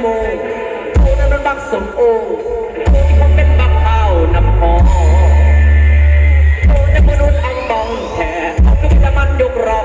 โมโตนั้นมันบักสมโอโตที่ผมเป็นบักข้าวน้ำหอมโตจะมนุษย์อังบองแท้เอาคือมันยกรอง